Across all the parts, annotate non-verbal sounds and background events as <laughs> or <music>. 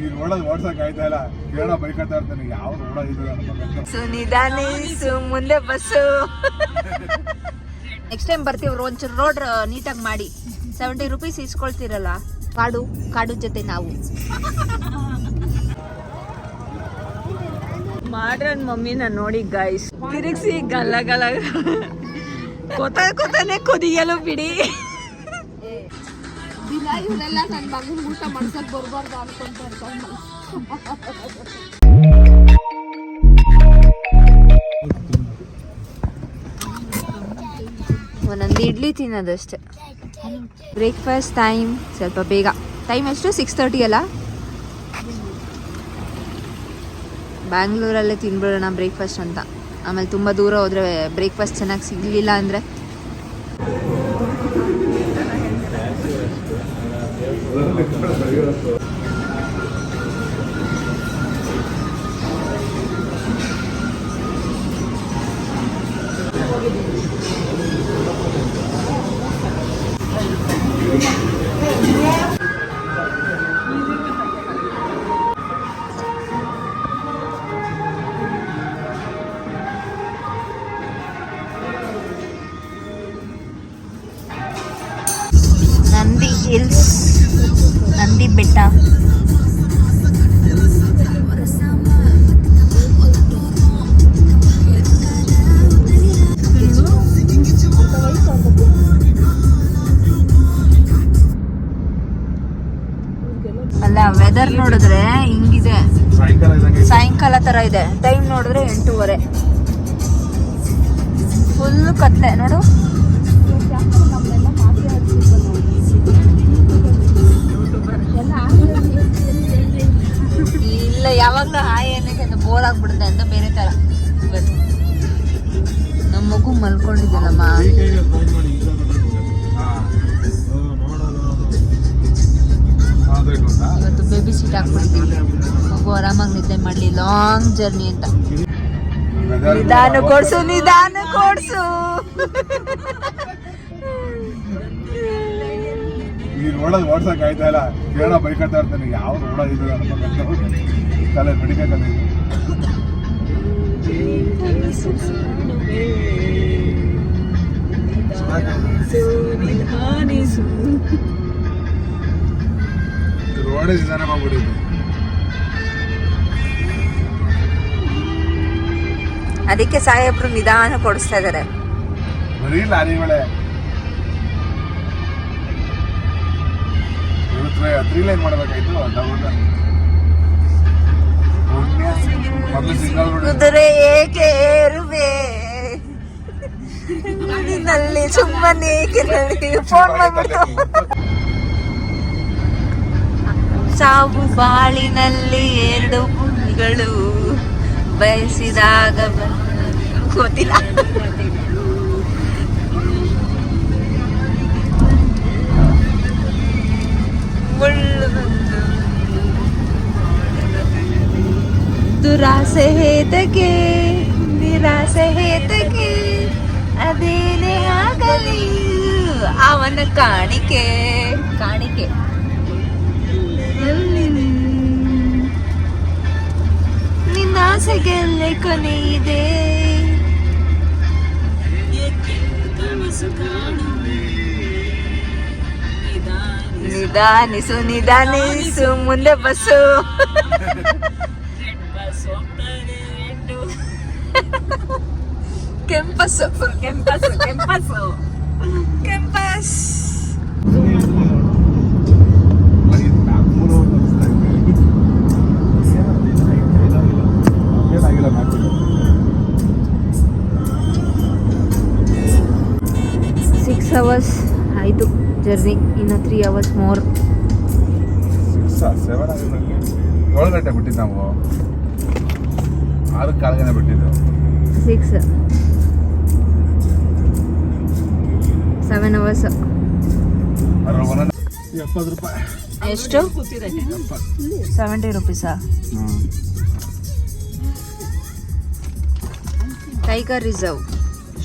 ನೀನ್ ಓಡೋದ್ ಓಡ್ಸಕ್ ಆಯ್ತಾ ಇಲ್ಲ? ಕೇಳ ಬೈಕತ್ತಾ ಇರ್ತಾನೆ. ಯಾವ ಓಡೋದಿಲ್ಲ ಸೊ ನಿಧಾನಿಸು ಮುಂದೆ ಬಸ್ಸು. ನೆಕ್ಸ್ಟ್ ಟೈಮ್ ಬರ್ತೀವಿ ಒಂಚೂರು ರೋಡ್ ನೀಟಾಗಿ ಮಾಡಿ. ಸೆವೆಂಟಿ ರುಪೀಸ್ ಇಸ್ಕೊಳ್ತೀರಲ್ಲ? ಕಾಡು ಕಾಡು ಜೊತೆ ನಾವು. ಮಾಡ್ರನ್ ಮಮ್ಮಿನ ನೋಡಿ ಗೈಸ್ ತಿರುಗಿಸಿ ಗಲ್ಲ ಗಲ್ಲ ಕೊತ ಕೊತಾನೆ ಕುದಿಯಲು ಬಿಡಿ. ಒಂದೊಂದು ಇಡ್ಲಿ ತಿನ್ನೋದಷ್ಟೇ. ಬ್ರೇಕ್ಫಾಸ್ಟ್ ಟೈಮ್ ಸ್ವಲ್ಪ ಬೇಗ. ಟೈಮ್ ಎಷ್ಟು? ಸಿಕ್ಸ್ ತರ್ಟಿ ಅಲ್ಲ? ಬ್ಯಾಂಗ್ಳೂರಲ್ಲೇ ತಿನ್ಬಿಡೋಣ ಬ್ರೇಕ್ಫಾಸ್ಟ್ ಅಂತ. ಆಮೇಲೆ ತುಂಬ ದೂರ ಹೋದರೆ ಬ್ರೇಕ್ಫಾಸ್ಟ್ ಚೆನ್ನಾಗಿ ಸಿಗಲಿಲ್ಲ ಅಂದರೆ ನಂದಿ ಹಿಲ್ಸ್ ನಂದಿ ಬೆಟ್ಟ. ಅಲ್ಲ ವೆದರ್ ನೋಡಿದ್ರೆ ಹಿಂಗಿದೆ. ಸಾಯಂಕಾಲ ತರ ಇದೆ. ಟೈಮ್ ನೋಡಿದ್ರೆ ಎಂಟೂವರೆ. ಫುಲ್ ಕತ್ಲೆ. ನೋಡು. ಇಲ್ಲ ಯಾವಾಗ್ಲೂ ಹಾಯ್ ಅನ್ನಕ್ಕೆ ಬೋರ್ ಆಗ್ಬಿಡುತ್ತೆ ಅಂತ ಬೇರೆ ತರ. ಇವತ್ತು ನಮ್ಮ ಮಗು ನೋಡೋದು ಇವತ್ತು ಬೇಬಿ ಸೀಟ್ ಹಾಕ್ಬಿಡ್ತೀನಿ. ಮಗು ಆರಾಮಾಗಿ ನಿದ್ದೆ ಮಾಡ್ಲಿ ಲಾಂಗ್ ಜರ್ನಿ ಅಂತ. ನಿಧಾನ ಕೊಡ್ಸು ನಿಧಾನ ಕೊಡ್ಸು. <laughs> ನೀನ್ ರೋಡಲ್ಲಿ ಓಡ್ಸಕ್ ಆಯ್ತಾ ಇಲ್ಲ? ಕೇಳ ಬೈಕಾಡ್ತಾ ಇರ್ತಾನೆ. ಯಾವ ಓಡೋದಿಲ್ಲ ಕಲೆ ಕಾಲೇಜ್ ರೋಡೇ ನಿಧಾನ ಮಾಡ್ಬಿಟ್ಟಿದ್ದು. ಅದಕ್ಕೆ ಸಾಹೇಬ್ರು ನಿಧಾನ ಕೊಡಿಸ್ತಾ ಇದಾರೆ. ಬರೀ ಲಾರಿಗಳೇ ತ್ರೀ ಲೈನ್ ಮಾಡಬೇಕಾಯ್ತು? ಕುದುರೆ ಏಕೆ ಏರುವೆ? ನಲ್ಲಿ ಸುಮ್ಮನೆ ಫೋನ್ ಮಾಡ್ಬಿಡ್ತು ಸಾವು ಬಾಳಿನಲ್ಲಿ ಎರಡು ಗುಣಗಳು ಬಯಸಿದಾಗ ಗೊತ್ತಿಲ್ಲ. ದುರಾಸೆ ಹೇತಕ್ಕೆ ನಿರಾಸೆ ಹೇತಕ್ಕೆ ಅದೇನೇ ಆಗಲಿ. ಅವನ ಕಾಣಿಕೆ ಕಾಣಿಕೆ. ಹ್ಮ್. ಕೊನೆಯಿದೆ ಕೊನೆ ಇದೆ. ನಿಧಾನಿಸು ನಿಧಾನಿಸು ಮುಂದೆ ಬಸ್ಸು ಕೆಂಪಸ್ಸು ಕೆಂಪಸ್ಸು ಕೆಂಪಸ್ಸು ಕೆಂಪಸ್. ಜರ್ನಿ ಇನ್ನು ತ್ರೀ ಅವರ್ಸ್ ಮೋರ್ ಏಳು ಗಂಟೆ ಬಿಟ್ಟಿದ್ದು ನಾವು. ಆರು ಕಾಲ್ಗನೆ ಬಿಟ್ಟಿದ್ದು. ಸಿಕ್ಸ್ ಸೆವೆನ್ ಅವರ್ಸ್ ಎಷ್ಟು? Seventy ರುಪೀಸಾ tiger reserve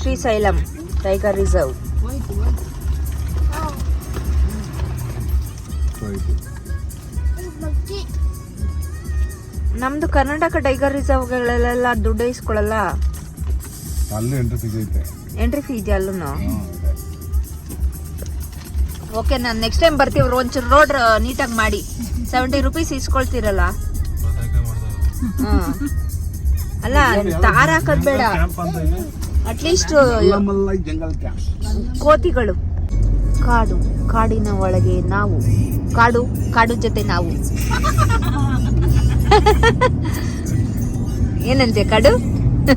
Srisailam tiger reserve ನಮ್ದು ಕರ್ನಾಟಕ ಟೈಗರ್ ರಿಸರ್ವ್ಗಳಲ್ಲೆಲ್ಲ ದುಡ್ಡು ಇಸ್ಕೊಳ್ಳಲ್ಲ? ಅಲ್ಲಿ ಎಂಟ್ರಿ ಸಿಗೈತೆ ಎಂಟ್ರಿ ಫೀ ಇದೆಯಾ ಅಲ್ಲೂ ಓಕೆ ನಾನು ನೆಕ್ಸ್ಟ್ ಟೈಮ್ ಬರ್ತೀವಿ ಒಂಚೂರು ರೋಡ್ ನೀಟಾಗಿ ಮಾಡಿ. ಸೆವೆಂಟಿ ರುಪೀಸ್ ಇಸ್ಕೊಳ್ತೀರಲ್ಲ. ಅಲ್ಲ ತಾರ ಹಾಕೋದ್ ಬೇಡ. ಅಟ್ಲೀಸ್ಟ್ ಕೋತಿಗಳು. ಕಾಡು ಕಾಡಿನ ಒಳಗೆ ನಾವು. ಕಾಡು ಕಾಡು ಜೊತೆ ನಾವು. <laughs> ಏನಂತೆ ಕಾಡು? <laughs>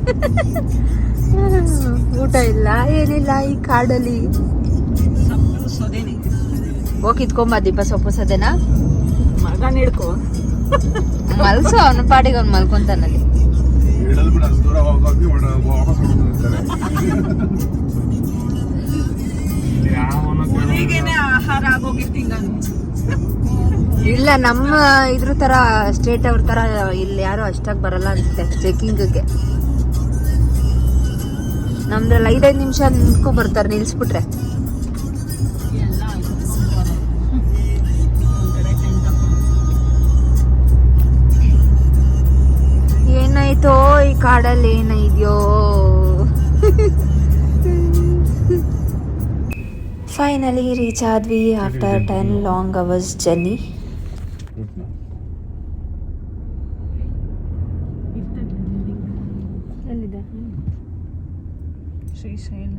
ಊಟ ಇಲ್ಲ ಏನಿಲ್ಲ ಈ ಕಾಡಲ್ಲಿ. ಹೋಗಿದ್ಕೊಂಬ ದೀಪ ಸೊಪ್ಪು ಸದೇನಾ ಹಿಡ್ಕೊ. ಮಲ್ಸು ಅವನ ಪಾಡಿಗೆ ಅವ್ನು ಮಲ್ಕೊಂತಾನಲ್ಲಿ ಆಹಾರ ಆಗೋಗಿತ್ತು ಇಲ್ಲ, ನಮ್ಮ ಇದ್ರ ತರ ಸ್ಟೇಟ್ ಅವ್ರ ತರ ಇಲ್ಲಿ ಯಾರು ಅಷ್ಟಾಗಿ ಬರಲ್ಲ ಅನ್ಸುತ್ತೆ ಚೆಕಿಂಗ್ಗೆ ನಮ್ದ್ರಲ್ಲಿ ಐದೈದು ನಿಮಿಷ ನಿಂತ್ಕೊ ಬರ್ತಾರೆ, ನಿಲ್ಸ್ಬಿಟ್ರೆ. ಏನಾಯ್ತೋ ಈ ಕಾಡಲ್ಲಿ ಏನೋ ರೀಚ್ ಆದ್ವಿ after ten long hours journey ಎಲ್ಲಿದೆ? ಶ್ರೀಶೈಲ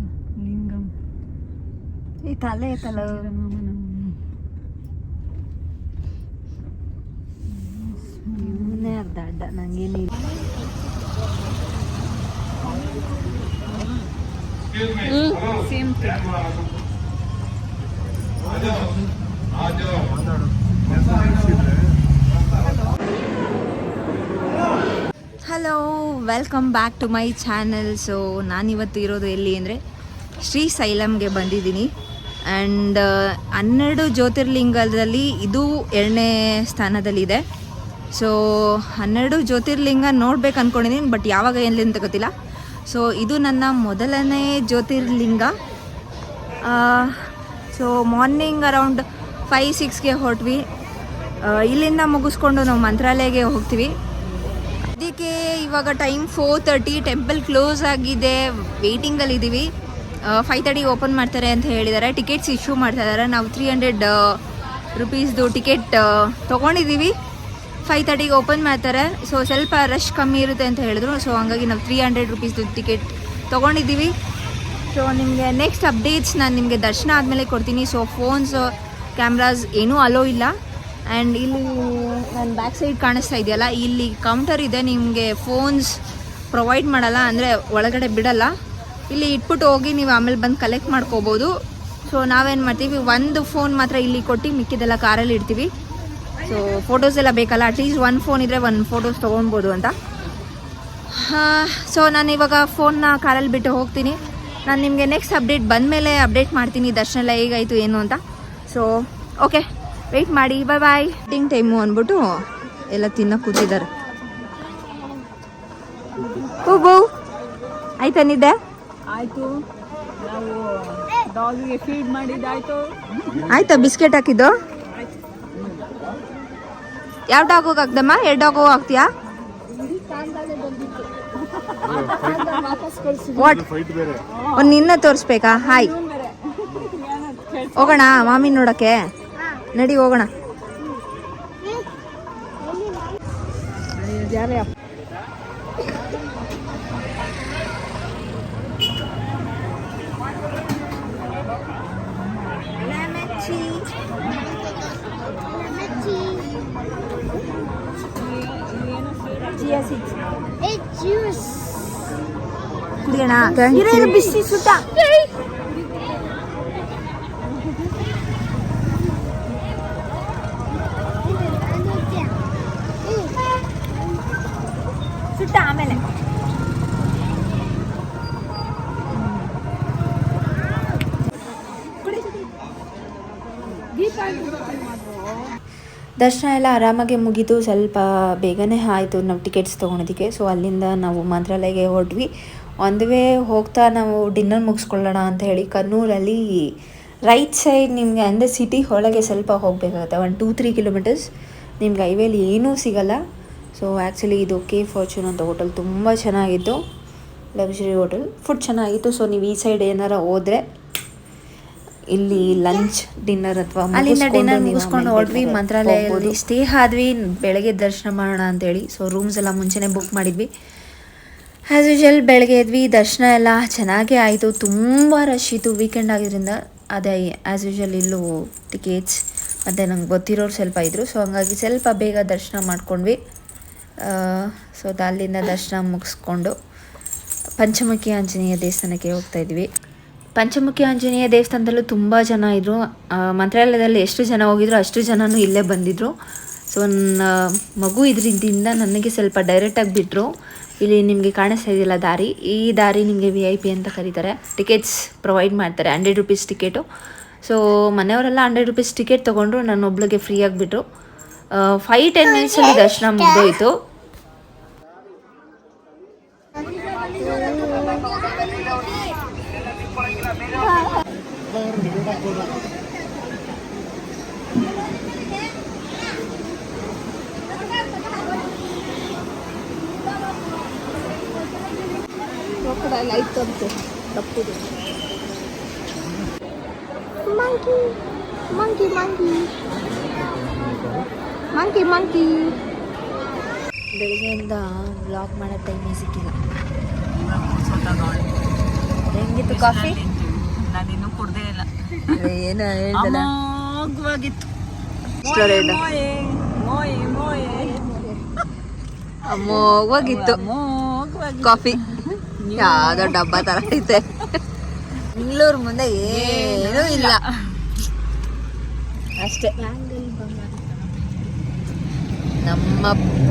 ಲಿಂಗಂ ಈ ತಲೆ ಐತಲ್ಲ? ಇವನೇ ಅರ್ಧ ಅಡ್ಡ ನಂಗೇನಿಲ್ಲ. Same hello welcome back to my channel so ನಾನಿವತ್ತು ಇರೋದು ಎಲ್ಲಿ ಅಂದರೆ ಶ್ರೀಶೈಲಂಗೆ ಬಂದಿದ್ದೀನಿ. ಆ್ಯಂಡ್ ಹನ್ನೆರಡು ಜ್ಯೋತಿರ್ಲಿಂಗದಲ್ಲಿ ಇದು ಎರಡನೇ ಸ್ಥಾನದಲ್ಲಿದೆ. ಸೊ ಹನ್ನೆರಡು ಜ್ಯೋತಿರ್ಲಿಂಗ ನೋಡ್ಬೇಕು ಅಂದ್ಕೊಂಡಿದ್ದೀನಿ ಬಟ್ ಯಾವಾಗ ಎಲ್ಲಿ ಅಂತ ಗೊತ್ತಿಲ್ಲ. ಸೊ ಇದು ನನ್ನ ಮೊದಲನೇ ಜ್ಯೋತಿರ್ಲಿಂಗ. ಸೊ ಮಾರ್ನಿಂಗ್ ಅರೌಂಡ್ ಫೈವ್ ಸಿಕ್ಸ್ಗೆ ಹೊರಟ್ವಿ. ಇಲ್ಲಿಂದ ಮುಗಿಸ್ಕೊಂಡು ನಾವು ಮಂತ್ರಾಲಯಗೆ ಹೋಗ್ತೀವಿ. ಅದಕ್ಕೆ ಇವಾಗ time four thirty temple close ಆಗಿದೆ. ವೇಟಿಂಗಲ್ಲಿ ಇದ್ದೀವಿ ಫೈವ್ ತರ್ಟಿಗೆ ಓಪನ್ ಮಾಡ್ತಾರೆ ಅಂತ ಹೇಳಿದ್ದಾರೆ. ಟಿಕೆಟ್ಸ್ ಇಶ್ಯೂ ಮಾಡ್ತಾ ಇದ್ದಾರೆ. ನಾವು ತ್ರೀ ಹಂಡ್ರೆಡ್ ರುಪೀಸ್ದು ಟಿಕೆಟ್ ತೊಗೊಂಡಿದ್ದೀವಿ ಫೈವ್ ತರ್ಟಿಗೆ ಓಪನ್ ಮಾಡ್ತಾರೆ. ಸೊ ಸ್ವಲ್ಪ ರಶ್ ಕಮ್ಮಿ ಇರುತ್ತೆ ಅಂತ ಹೇಳಿದ್ರು. ಸೊ ಹಂಗಾಗಿ ನಾವು ತ್ರೀ ಹಂಡ್ರೆಡ್ ರುಪೀಸ್ದು ಟಿಕೆಟ್ ತೊಗೊಂಡಿದ್ದೀವಿ ಸೊ ನಿಮಗೆ ನೆಕ್ಸ್ಟ್ ಅಪ್ಡೇಟ್ಸ್ ನಾನು ನಿಮಗೆ ದರ್ಶನ ಆದಮೇಲೆ ಕೊಡ್ತೀನಿ. ಸೊ ಫೋನ್ಸ್ ಕ್ಯಾಮ್ರಾಸ್ ಏನೂ ಅಲೋ ಇಲ್ಲ. ಆ್ಯಂಡ್ ಇಲ್ಲಿ ನನ್ನ ಬ್ಯಾಕ್ ಸೈಡ್ ಕಾಣಿಸ್ತಾ ಇದೆಯಲ್ಲ, ಇಲ್ಲಿ ಕೌಂಟರ್ ಇದೆ. ನಿಮಗೆ ಫೋನ್ಸ್ ಪ್ರೊವೈಡ್ ಮಾಡಲ್ಲ ಅಂದರೆ ಒಳಗಡೆ ಬಿಡಲ್ಲ. ಇಲ್ಲಿ ಇಟ್ಬಿಟ್ಟು ಹೋಗಿ ನೀವು ಆಮೇಲೆ ಬಂದು ಕಲೆಕ್ಟ್ ಮಾಡ್ಕೋಬೋದು. ಸೊ ನಾವೇನು ಮಾಡ್ತೀವಿ, ಒಂದು ಫೋನ್ ಮಾತ್ರ ಇಲ್ಲಿ ಕೊಟ್ಟು ಮಿಕ್ಕಿದೆಲ್ಲ ಕಾರಲ್ಲಿ ಇಡ್ತೀವಿ. ಸೊ ಫೋಟೋಸ್ ಎಲ್ಲ ಬೇಕಲ್ಲ? ಅಟ್ಲೀಸ್ಟ್ ಒಂದು ಫೋನ್ ಇದ್ದರೆ ಒಂದು ಫೋಟೋಸ್ ತೊಗೊಳ್ಬೋದು ಅಂತ. ಸೊ ನಾನು ಇವಾಗ ಫೋನ್ನ ಕಾರಲ್ಲಿ ಬಿಟ್ಟು ಹೋಗ್ತೀನಿ. ನಾನು ನಿಮಗೆ ನೆಕ್ಸ್ಟ್ ಅಪ್ಡೇಟ್ ಬಂದಮೇಲೆ ಅಪ್ಡೇಟ್ ಮಾಡ್ತೀನಿ. ದರ್ಶನ ಎಲ್ಲ ಹೇಗಾಯಿತು ಏನು ಅಂತ. ಸೊ ಓಕೆ ವೆಯ್ಟ್ ಮಾಡಿ. ಬಾಯ್ ಬಾಯ್ ಟಿಂಗ್ ಟೈಮು ಅಂದ್ಬಿಟ್ಟು ಎಲ್ಲ ತಿನ್ನ ಕೂತಿದ್ದಾರೆ. ಹೂ ಬೌ ಆಯ್ತಾ ನಿದ್ದೆ? ಆಯಿತು. ಡಾಗಿಗೆ ಫೀಡ್ ಮಾಡಿದ್ದಾಯ್ತು. ಆಯ್ತಾ ಬಿಸ್ಕೆಟ್ ಹಾಕಿದ್ದು? ಯಾವ ಡಾಗು ಹಾಕ್ದಮ್ಮ? ಎರಡು ಡಾಗು ಹಾಕ್ತೀಯಾ? ವಾಟ್ ಫೈಟ್ ಬೇರೆ. ಒಂದು ನಿನ್ನ ತೋರಿಸ್ಬೇಕಾ? ಹಾಯ್ ಹೋಗೋಣ ಮಾಮಿ ನೋಡಕ್ಕೆ ನಡಿ ಹೋಗೋಣ. ಕುಡಿಯೋಣ ಬಿಸಿ ಸುಟ್ಟ. ಸುಟ್ಟ ಆಮೇಲೆ. ದರ್ಶನ ಎಲ್ಲ ಆರಾಮಾಗಿ ಮುಗಿದು ಸ್ವಲ್ಪ ಬೇಗನೆ ಆಯಿತು ನಾವು ಟಿಕೆಟ್ಸ್ ತೊಗೊಳೋದಕ್ಕೆ. ಸೊ ಅಲ್ಲಿಂದ ನಾವು ಮಂತ್ರಾಲಯಗೆ ಹೊರಟ್ವಿ ಆನ್ ದಿ ವೇ ಹೋಗ್ತಾ ನಾವು ಡಿನ್ನರ್ ಮುಗಿಸ್ಕೊಳ್ಳೋಣ ಅಂತ ಹೇಳಿ ಕನ್ನೂರಲ್ಲಿ ರೈಟ್ ಸೈಡ್ ನಿಮಗೆ ಅಂದರೆ ಸಿಟಿ ಒಳಗೆ ಸ್ವಲ್ಪ ಹೋಗಬೇಕಾಗುತ್ತೆ. ಒಂದು ಟೂ ತ್ರೀ ಕಿಲೋಮೀಟರ್ಸ್ ನಿಮ್ಗೆ ಹೈವೇಲಿ ಏನೂ ಸಿಗಲ್ಲ. ಸೊ ಆ್ಯಕ್ಚುಲಿ ಇದು ಕೆ ಫಾರ್ಚೂನ್ ಅಂತ ಹೋಟೆಲ್ ತುಂಬ ಚೆನ್ನಾಗಿತ್ತು. ಲಕ್ಸುರಿ ಹೋಟೆಲ್ ಫುಡ್ ಚೆನ್ನಾಗಿತ್ತು. ಸೊ ನೀವು ಈ ಸೈಡ್ ಏನಾರ ಹೋದರೆ ಇಲ್ಲಿ ಲಂಚ್ ಡಿನ್ನರ್ ಅಥವಾ ಅಲ್ಲಿಂದ ಡಿನ್ನರ್ ಮುಗಿಸ್ಕೊಂಡು ಹೊರಟ್ವಿ ಮಂತ್ರಾಲಯ ಸ್ಟೇ ಆದ್ವಿ ಬೆಳಗ್ಗೆ ದರ್ಶನ ಮಾಡೋಣ ಅಂತೇಳಿ ಸೊ ರೂಮ್ಸ್ ಎಲ್ಲ ಮುಂಚೆನೇ ಬುಕ್ ಮಾಡಿದ್ವಿ. ಆ್ಯಸ್ ಯೂಶಲ್ ಬೆಳಗ್ಗೆ ಎದ್ವಿ, ದರ್ಶನ ಎಲ್ಲ ಚೆನ್ನಾಗೇ ಆಯಿತು. ತುಂಬ ರಶ್ ಇತ್ತು. ವೀಕೆಂಡ್ ಆಗಿದ್ದರಿಂದ ಅದೇ ಆ್ಯಸ್ ಯೂಶಲ್ ಇಲ್ಲೂ ಟಿಕೆಟ್ಸ್ ಮತ್ತು ನಂಗೆ ಗೊತ್ತಿರೋರು ಸ್ವಲ್ಪ ಇದ್ದರು ಸೊ ಹಂಗಾಗಿ ಸ್ವಲ್ಪ ಬೇಗ ದರ್ಶನ ಮಾಡ್ಕೊಂಡ್ವಿ. ಸೊ ಅಲ್ಲಿಂದ ದರ್ಶನ ಮುಗಿಸ್ಕೊಂಡು ಪಂಚಮುಖಿ ಆಂಜನೇಯ ದೇವಸ್ಥಾನಕ್ಕೆ ಹೋಗ್ತಾ ಇದ್ವಿ. ಪಂಚಮುಖಿ ಆಂಜನೇಯ ದೇವಸ್ಥಾನದಲ್ಲೂ ತುಂಬ ಜನ ಇದ್ದರು ಮಂತ್ರಾಲಯದಲ್ಲಿ ಎಷ್ಟು ಜನ ಹೋಗಿದ್ರು, ಅಷ್ಟು ಜನನೂ ಇಲ್ಲೇ ಬಂದಿದ್ದರು ಸೊ ನನ್ನ ಮಗು ಇದರಿಂದ ನನಗೆ ಸ್ವಲ್ಪ ಡೈರೆಕ್ಟಾಗಿ ಬಿಟ್ಟರು ಇಲ್ಲಿ ನಿಮಗೆ ಕಾಣಿಸ್ತಾ ಇದೆಯಲ್ಲ ದಾರಿ, ಈ ದಾರಿ ನಿಮಗೆ ವಿ ಐ ಪಿ ಅಂತ ಕರೀತಾರೆ. ಟಿಕೆಟ್ಸ್ ಪ್ರೊವೈಡ್ ಮಾಡ್ತಾರೆ ಹಂಡ್ರೆಡ್ ರುಪೀಸ್ ಟಿಕೆಟು ಸೊ ಮನೆಯವರೆಲ್ಲ ಹಂಡ್ರೆಡ್ ರುಪೀಸ್ ಟಿಕೆಟ್ ತೊಗೊಂಡ್ರು, ನಾನು ಒಬ್ಳಿಗೆ ಫ್ರೀ ಆಗಿಬಿಟ್ರು. ಫೈವ್ ಟೆನ್ ಮಿನಿಟ್ಸಲ್ಲಿ ದರ್ಶನ ಮುಗಿದೋಯ್ತು. ಕ್ರೊಕೊಡೈಲ್ ಐತಂತೆ ತಪ್ಪಿದೆ. Monkey monkey monkey monkey monkey ಬೆಳಿಗ್ಗೆಯಿಂದ ಬ್ಲಾಗ್ ಮಾಡೋ ಟೈಮೇ ಸಿಕ್ಕಿಲ್ಲ. ಹೆಂಗಿತ್ತು ಕಾಫಿ ನಾನು ಇನ್ನೂ ಕುಡ್ದೇ ಇಲ್ಲ. ಏನು ಹೇಳ್ದಲ್ಲ? ಅಮೋಘವಾಗಿತ್ತು. ಅಮೋಘವಾಗಿ ಕಾಫಿ ಯಾವ್ದೋ ಡಬ್ಬ ತರ ಐತೆ. ಬೆಂಗಳೂರು ಮುಂದೆ ಏನೂ ಇಲ್ಲ. ಅಷ್ಟೇ. ನಮ್ಮ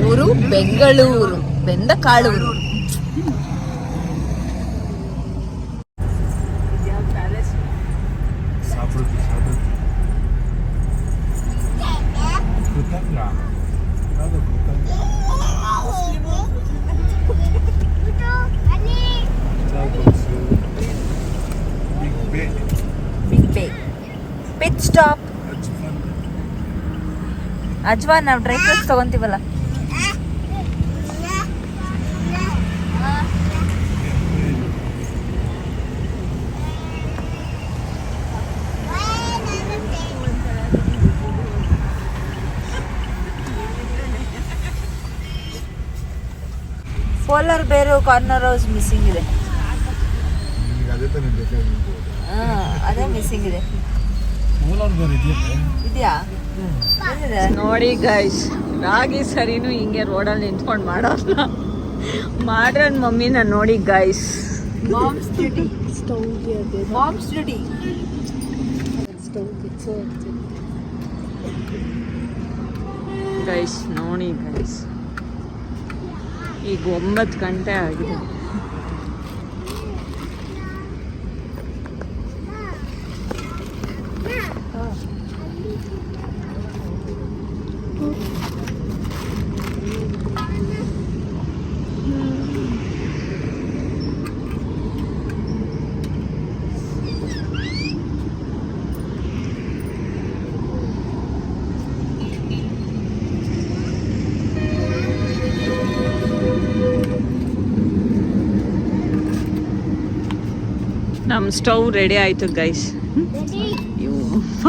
ಊರು ಬೆಂಗಳೂರು ಬೆಂದ ಕಾಳೂರು ಸಾಪಿಡುತ್ತೆ ಸಾಪಿಡುತ್ತೆ ಗೊತ್ತಾಗ್ಲ ಯಾವುದು ಗೊತ್ತಾಗ್ಲ big bay big bay pit stop Ajman ಅಜ್ವಾ ನಾವು dry fruits ತಗೊಂತೀವಲ್ಲ. Polar bear corner house missing ಇದೆ. ಅದೇ ಮಿಸ್ಸಿಂಗ್ ಇದೆ. ಇದೆಯಾ? ನೋಡಿ ಗೈಸ್ ರಾಗಿ ಸರಿನೂ ಹಿಂಗೆ ರೋಡಲ್ಲಿ ನಿಂತ್ಕೊಂಡು ಮಾಡೋಲ್ಲ. ಮಾಡ್ರನ್ ಮಮ್ಮಿನ ನೋಡಿ ಗೈಸ್ ಗೈಸ್ ನೋಡಿ ಗೈಸ್ ಈಗ ಒಂಬತ್ತು ಗಂಟೆ ಆಗಿದೆ. ನಮ್ಮ ಸ್ಟವ್ ರೆಡಿ ಆಯಿತು ಗೈಸ್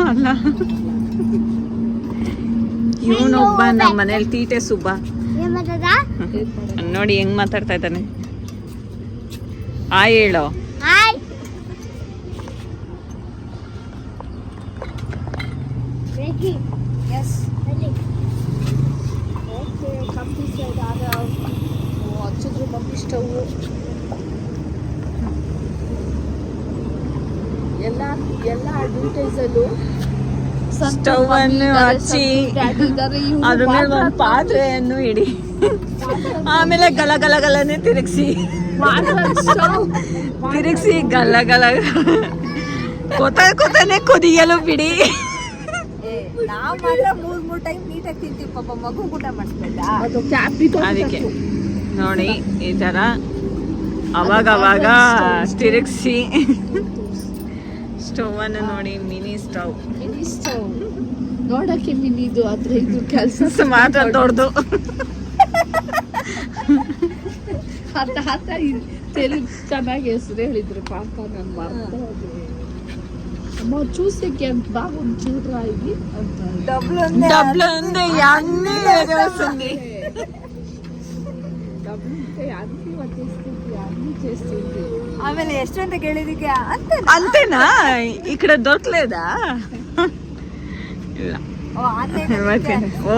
ಅಲ್ಲ ಇವನೊಬ್ಬ ನಮ್ಮ ಮನೇಲಿ ತೀಟೆ ಸುಬ್ಬ. ನೋಡಿ ಹೆಂಗ್ ಮಾತಾಡ್ತಾ ಇದ್ದಾನೆ. ಆ ಹೇಳೋ. ಕಂಪ್ನಿ ಸ್ಟವ್ ಎಲ್ಲ ಎಲ್ಲ ಅಡ್ವರ್ಟೈಸಲ್ಲೂ ಸ್ಟವ್ ಅನ್ನು ಹಚ್ಚಿ ಅದ್ರ ಮೇಲೆ ಒಂದು ಪಾತ್ರೆಯನ್ನು ಇಡಿ. ಆಮೇಲೆ ಗಲ ಗಲ ಗಲನೆ ತಿರುಗಿಸಿ. ತಿರುಗಿಸಿ ಗಲ ಗಲ ಕೊತ ಕೊತನೆ ಕುದಿಯಲು ಬಿಡಿ. ನಾವು ಮಾತ್ರ ಮೂರ್ ಮೂರ್ ಟೈಮ್ ನೀಟಾಗಿ ತಿಂತೀವಿ ಪಾಪ ಮಗು ಊಟ ಮಾಡಿಸ್ಬೇಡ. ಅದು ಕ್ಯಾಪಿಟಲ್ ಅದಕ್ಕೆ ನೋಡಿ ಈ ತರ ಅವಾಗ ಅವಾಗ ತಿರುಗಿಸಿ. ಸ್ಟವ್ ಅನ್ನು ನೋಡಿ ಮಿನಿ ಸ್ಟವ್ ಮಿನಿ ಸ್ಟವ್ ನೋಡಕ್ಕೆ ಮಿನಿದು ಆದ್ರೆ ಇದು ಕೆಲಸ <laughs> ಮಾತ್ರ ದೊಡ್ಡದು ತಾತ ತೆಲುಗು ಚೆನ್ನಾಗಿ ಹೆಸರು ಹೇಳಿದ್ರು ಪಾಪ ನಾನು ಮರ್ತ అమ్మ చూసేకి ఎంత బాగుంది చూడరా ఇది అంటారు డబ్బులు డబ్బులు ఉంది అన్ని వస్తుంది డబ్బులు ఉంటే అన్ని వచ్చేస్తుంది అన్ని చేస్తుంది ಆಮೇಲೆ ಎಷ್ಟು ಅಂತ ಕೇಳಿದಕ್ಕೆ ಅಂತ ಅಂತೇನಾ ಈ ಕಡೆ ದೊರಕಲೇದಾ ಇಲ್ಲ ಓ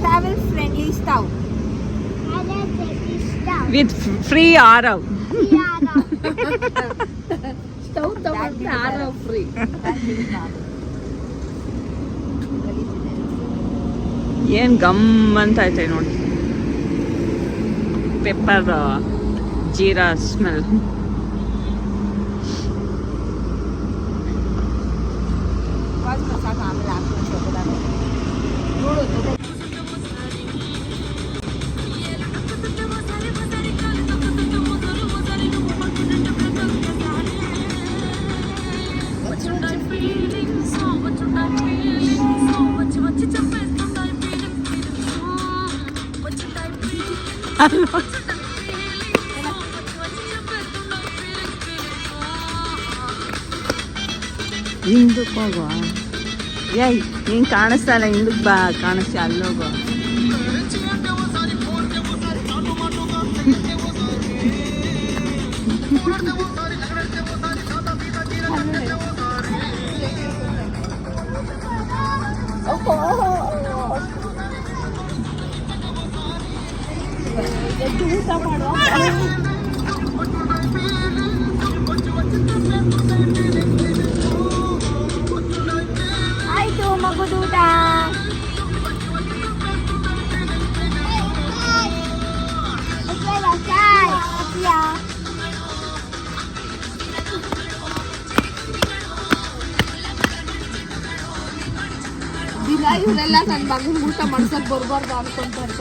travel friendly stove with free Aarav <laughs> ಏನ್ ಗಮ್ ಅಂತ ಐತೆ ನೋಡಿ. ಪೆಪ್ಪರ್ ಜೀರಾ ಸ್ಮೆಲ್ ಹಿಂದಕ್ಕೆ ಹೋಗುವ ಏಯ್ ಹಿಂಗೆ ಕಾಣಿಸ್ತಾ ಇಲ್ಲ ಹಿಂದಕ್ಕೆ ಬಾ ಕಾಣಿಸ್ತಾ ಅಲ್ಲೋಗು ಆಯ್ತು ಮಗು ಊಟ. ಇವರೆಲ್ಲ ನನ್ನ ಮಗನ ಊಟ ಮಾಡ್ಸಕ್ ಬರ್ಬಾರ್ದು ಅನ್ಕೊಂತಾರೆ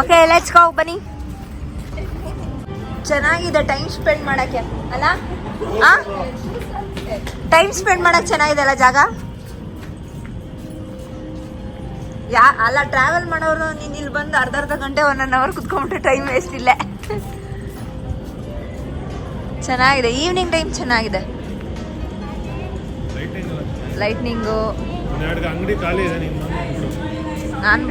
ಓಕೆ ಲೆಟ್ಸ್ ಗೋ ಬನ್ನಿ. ಚೆನ್ನಾಗಿದೆ ಟೈಮ್ ಸ್ಪೆಂಡ್ ಮಾಡಕ್ಕೆ, ಅಲ್ಲ? ಟೈಮ್ ಸ್ಪೆಂಡ್ ಮಾಡಕ್ಕೆ ಚೆನ್ನಾಗಿದೆ ಅಲ್ಲ ಜಾಗ? ಯಾ ಅಲ್ಲ ಟ್ರಾವೆಲ್ ಮಾಡೋರು, ನೀನು ಇಲ್ಲಿ ಬಂದು ಅರ್ಧ ಅರ್ಧ ಗಂಟೆ ಒನ್ ಒನ್ ಅವರ್ ಕುತ್ಕೊಂಡ್ಬಿಟ್ಟು ಟೈಮ್ ವೇಸ್ಟ್ ಇಲ್ಲೇ. ಚೆನ್ನಾಗಿದೆ. ಈವ್ನಿಂಗ್ ಟೈಮ್ ಚೆನ್ನಾಗಿದೆ. ಲೈಟ್ನಿಂಗು ಅಂಗಡಿ ಖಾಲಿ ಇದೆ ನಾನು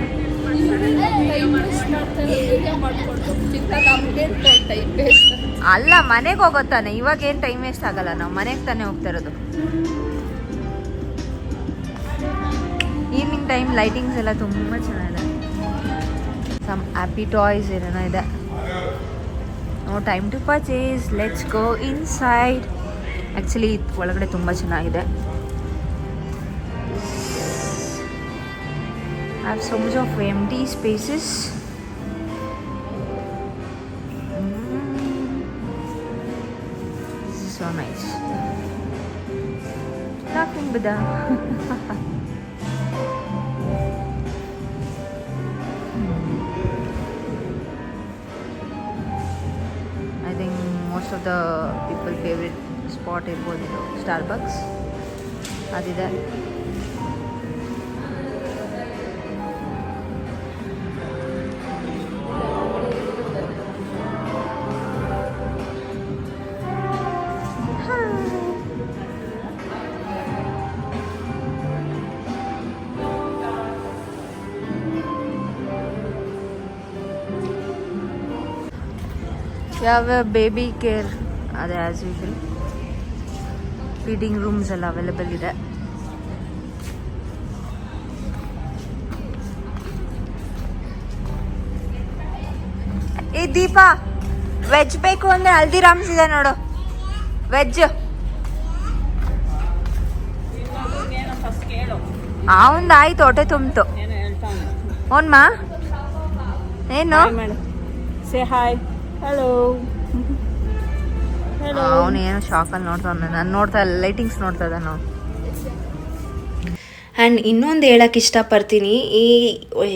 ಅಲ್ಲ ಮನೆಗೆ ಹೋಗೋತಾನೆ ಇವಾಗ ಏನು ಟೈಮ್ ವೇಸ್ಟ್ ಆಗಲ್ಲ. ನಾವು ಮನೆಗೆ ತಾನೇ ಹೋಗ್ತಾ ಇರೋದು. ಈವ್ನಿಂಗ್ ಟೈಮ್ ಲೈಟಿಂಗ್ಸ್ ಎಲ್ಲ ತುಂಬ ಚೆನ್ನಾಗಿದೆ. ಸಮ್ ಹ್ಯಾಪಿ ಟಾಯ್ಸ್ ಏನೇನೋ ಇದೆ. No time to purchase let's go inside actually ಒಳಗಡೆ ತುಂಬ ಚೆನ್ನಾಗಿದೆ. Have so much of em spaces nice. Laughing Buddha. Most of the people favorite spot ಇರ್ಬೋದು ಇದು ಸ್ಟಾರ್ಬಕ್ಸ್ ಅದಿದೆ ಯಾವ ಬೇಬಿ ಕೇರ್ ಅದೇ ಆ್ಯಸ್ ಯೂಶಲ್ ಫೀಡಿಂಗ್ ರೂಮ್ಸ್ ಎಲ್ಲ ಅವೈಲೇಬಲ್ ಇದೆ ಈ ದೀಪ ವೆಜ್ ಬೇಕು ಅಂದ್ರೆ ಹಲ್ದಿರಾಮ್ಸ್ ಇದೆ ನೋಡು. ವೆಜ್ ಆ ಅವಂದು ಆಯ್ತು ಹೊಟ್ಟೆ ತುಂಬಿತು. ಓನ್ಮ ಏನು? ಸೇ ಹಾಯ್ ಹಲೋ ಹಲೋ ಅವನು ಏನು ಶಾಕಲ್ಲಿ ನೋಡ್ತಾನೆ ನಾನು ನೋಡ್ತಾ ಇಲ್ಲ ಲೈಟಿಂಗ್ಸ್ ನೋಡ್ತಾ ಇದ್ದಾನೆ ನಾವು ಆ್ಯಂಡ್ ಇನ್ನೊಂದು ಹೇಳೋಕ್ಕೆ ಇಷ್ಟಪಡ್ತೀನಿ ಈ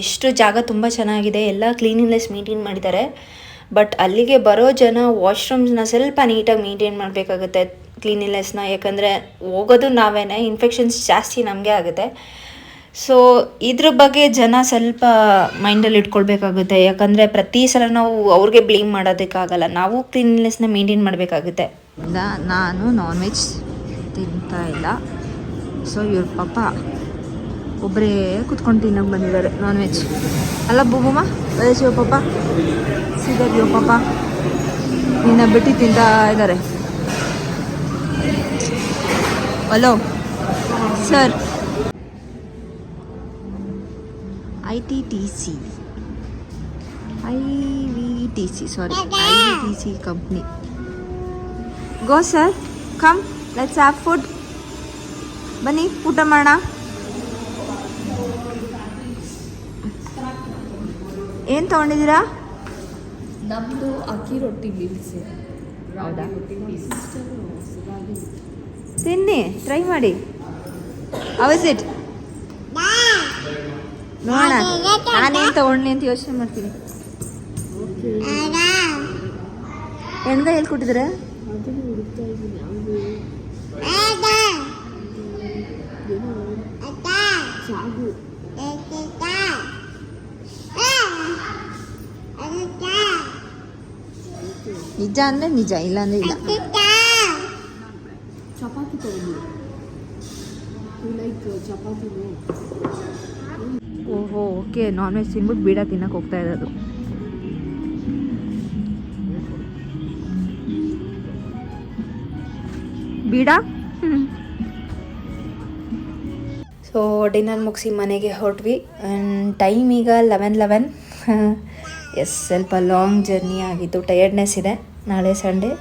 ಎಷ್ಟು ಜಾಗ ತುಂಬ ಚೆನ್ನಾಗಿದೆ ಎಲ್ಲ ಕ್ಲೀನಿನೆಸ್ ಮೇಂಟೈನ್ ಮಾಡಿದ್ದಾರೆ. ಬಟ್ ಅಲ್ಲಿಗೆ ಬರೋ ಜನ ವಾಶ್ರೂಮ್ಸ್ನ ಸ್ವಲ್ಪ ನೀಟಾಗಿ ಮೇಂಟೈನ್ ಮಾಡಬೇಕಾಗುತ್ತೆ ಕ್ಲೀನಿನೆಸ್ನ ಯಾಕಂದರೆ ಹೋಗೋದು ನಾವೇನೆ ಇನ್ಫೆಕ್ಷನ್ಸ್ ಜಾಸ್ತಿ ನಮಗೆ ಆಗುತ್ತೆ. ಸೊ ಇದ್ರ ಬಗ್ಗೆ ಜನ ಸ್ವಲ್ಪ ಮೈಂಡಲ್ಲಿ ಇಟ್ಕೊಳ್ಬೇಕಾಗುತ್ತೆ. ಯಾಕಂದರೆ ಪ್ರತಿ ಸಲ ನಾವು ಅವ್ರಿಗೆ ಬ್ಲೇಮ್ ಮಾಡೋದಕ್ಕಾಗಲ್ಲ. ನಾವು ಕ್ಲೀನ್ಲೆಸ್ನ ಮೇಂಟೈನ್ ಮಾಡಬೇಕಾಗುತ್ತೆ. ನಾನು ನಾನ್ ವೆಜ್ ತಿಂತಾ ಇಲ್ಲ. ಸೊ ಇವ್ರ ಪಾಪ ಒಬ್ಬರೇ ಕುತ್ಕೊಂಡು ತಿನ್ನೋಕೆ ಬಂದಿದ್ದಾರೆ ನಾನ್ ವೆಜ್ ಅಲ್ಲ ಬೂಬಮ್ಮ ವೆಜ್ ಯೋ ಪಾಪ? ಸಿಗರ್ ಯೋ ಪಾಪ ನಿನ್ನ ಬಿಟ್ಟು ತಿಂತಾ ಇದ್ದಾರೆ. Hello sir I T T C. I V T C sorry I V T C company go sir come let's have food ಬನ್ನಿ ಊಟ ಮಾಡೋಣ. ಏನು ತೊಗೊಂಡಿದ್ದೀರಾ? ನಮ್ಮದು ಅಕ್ಕಿ ರೊಟ್ಟಿ ಮೀಲ್ಸ್ ಹೌದಾ? ರೊಟ್ಟಿ ತಿನ್ನಿ ಟ್ರೈ ಮಾಡಿ. ಅವಸ್ ಇಟ್ ನೋಡೋಣ. ನಾನೇನು ತಗೊಂಡ್ಲಿ ಅಂತ ಯೋಚನೆ ಮಾಡ್ತೀನಿ. ಎಣ್ಗಾಯಿ ಎಲ್ಲಿ ಕೊಟ್ಟಿದ್ರೆ? ನಿಜ ಅಂದರೆ ನಿಜ ಇಲ್ಲ ಅಂದ್ರೆ ಇಲ್ಲ. ಚಪಾತಿ ತಗೊಂಡು. ಲೈಕ್ ಚಪಾತಿನೇ. ಓಹೋ, ಓಕೆ ನಾನ್ ವೆಜ್ ತಿನ್ಬಿಟ್ಟು ಬೀಡ ತಿನ್ನಕ್ಕೆ ಹೋಗ್ತಾ ಇರೋದು. ಬೀಡ? ಸೊ ಡಿನ್ನರ್ ಮುಗಿಸಿ ಮನೆಗೆ ಹೊರಟ್ವಿ. ಆ್ಯಂಡ್ ಟೈಮ್ ಈಗ ಲೆವೆನ್ ಲೆವೆನ್ ಎಸ್ ಸ್ವಲ್ಪ ಲಾಂಗ್ ಜರ್ನಿ ಆಗಿತ್ತು. ಟಯರ್ಡ್ನೆಸ್ ಇದೆ ನಾಳೆ ಸಂಡೇ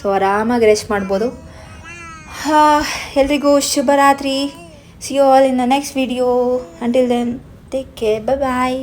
ಸೊ ಆರಾಮಾಗಿ ರೆಸ್ಟ್ ಮಾಡ್ಬೋದು. ಎಲ್ರಿಗೂ ಶುಭರಾತ್ರಿ. See you all in the next video until then take care bye bye